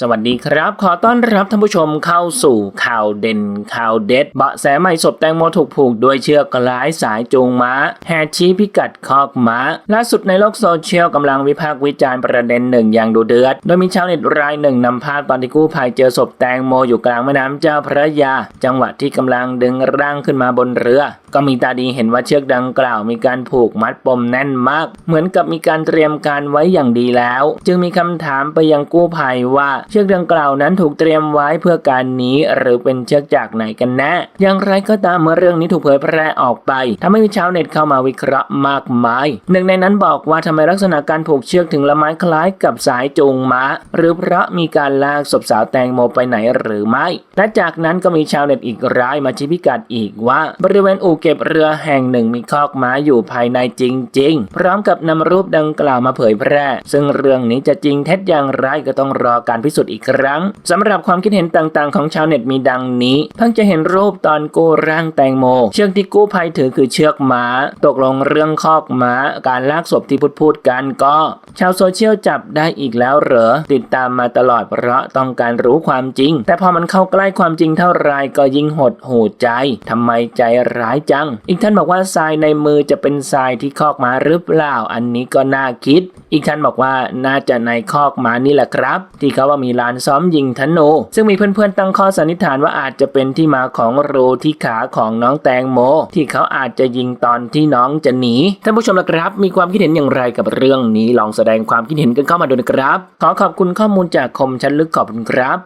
สวัสดีครับ ขอต้อนรับท่านผู้ชมเข้าสู่ข่าวเด่นข่าวเด็ด เบาะแสใหม่ศพแตงโมถูกผูกด้วยเชือกลายสายจูงม้าแห่ชี้พิกัดคอกม้า ล่าสุดในโลกโซเชียลกำลังวิพากษ์วิจารณ์ประเด็นหนึ่งอย่างดูเดือด โดยมีชาวเน็ตรายหนึ่งนำภาพตอนที่กู้ภัยเจอศพแตงโมอยู่กลางแม่น้ำเจ้าพระยา จังหวะที่กำลังดึงร่างขึ้นมาบนเรือ ก็มีตาดีเห็นว่าเชือกดังกล่าวมีการผูกมัดปมแน่นมาก เหมือนกับมีการเตรียมการไว้อย่างดีแล้ว จึงมีคำถามไปยังกู้ภัยว่าเชือกดังกล่าวนั้นถูกเตรียมไว้เพื่อการนี้หรือเป็นเชือกจากไหนกันแน่อย่างไรก็ตามเมื่อเรื่องนี้ถูกเผยแพร่ออกไปทำให้มีชาวเน็ตเข้ามาวิเคราะห์มากมาย หนึ่งในนั้นบอกว่าทำไมลักษณะการผูกเชือกถึงละไม้คล้ายกับสายจูงม้า หรือเพราะมีการลากศพสาวแตงโมไปไหนหรือไม่และจากนั้นก็มีชาวเน็ตอีกรายมาชี้พิกัดอีกว่า บริเวณอู่เก็บเรือแห่งหนึ่งมีคอกม้าอยู่ภายในจริง ๆ พร้อมกับนำรูปดังกล่าวมาเผยแพร่ ซึ่งเรื่องนี้จะจริงเท็จอย่างไรก็ต้องรอการพิสูจน์อีกครั้งสำหรับความคิดเห็นต่างๆ ของชาวเน็ตมีดังนี้ เพิ่งจะเห็นรูปตอนกู้ร่างแตงโม เชือกที่กู้ภัยถือคือเชือกม้า ตกลงเรื่องคอกม้า การลากศพที่พูดพูดกันก็ ชาวโซเชียลจับได้อีกแล้วเหรอ ติดตามมาตลอดเพราะต้องการรู้ความจริง แต่พอมันเข้าใกล้ความจริงเท่าไรก็ยิ่งหดหูใจทำไมใจร้ายจัง อีกท่านบอกว่าทรายในมือจะเป็นทรายที่คอกม้าหรือเปล่า อันนี้ก็น่าคิด อีกท่านบอกว่าน่าจะในคอกม้านี่แหละครับ ที่เขาว่ามีลานซ้อมยิงธนู ซึ่งมีเพื่อนๆตั้งข้อสันนิษฐานว่าอาจจะเป็นที่มาของรูที่ขาของน้องแตงโม ที่เขาอาจจะยิงตอนที่น้องจะหนีท่านผู้ชมละครับ มีความคิดเห็นอย่างไรกับเรื่องนี้ลองแสดงความคิดเห็นกันเข้ามาดูนะครับ ขอขอบคุณข้อมูลจากคมชั้นลึกขอบคุณครับ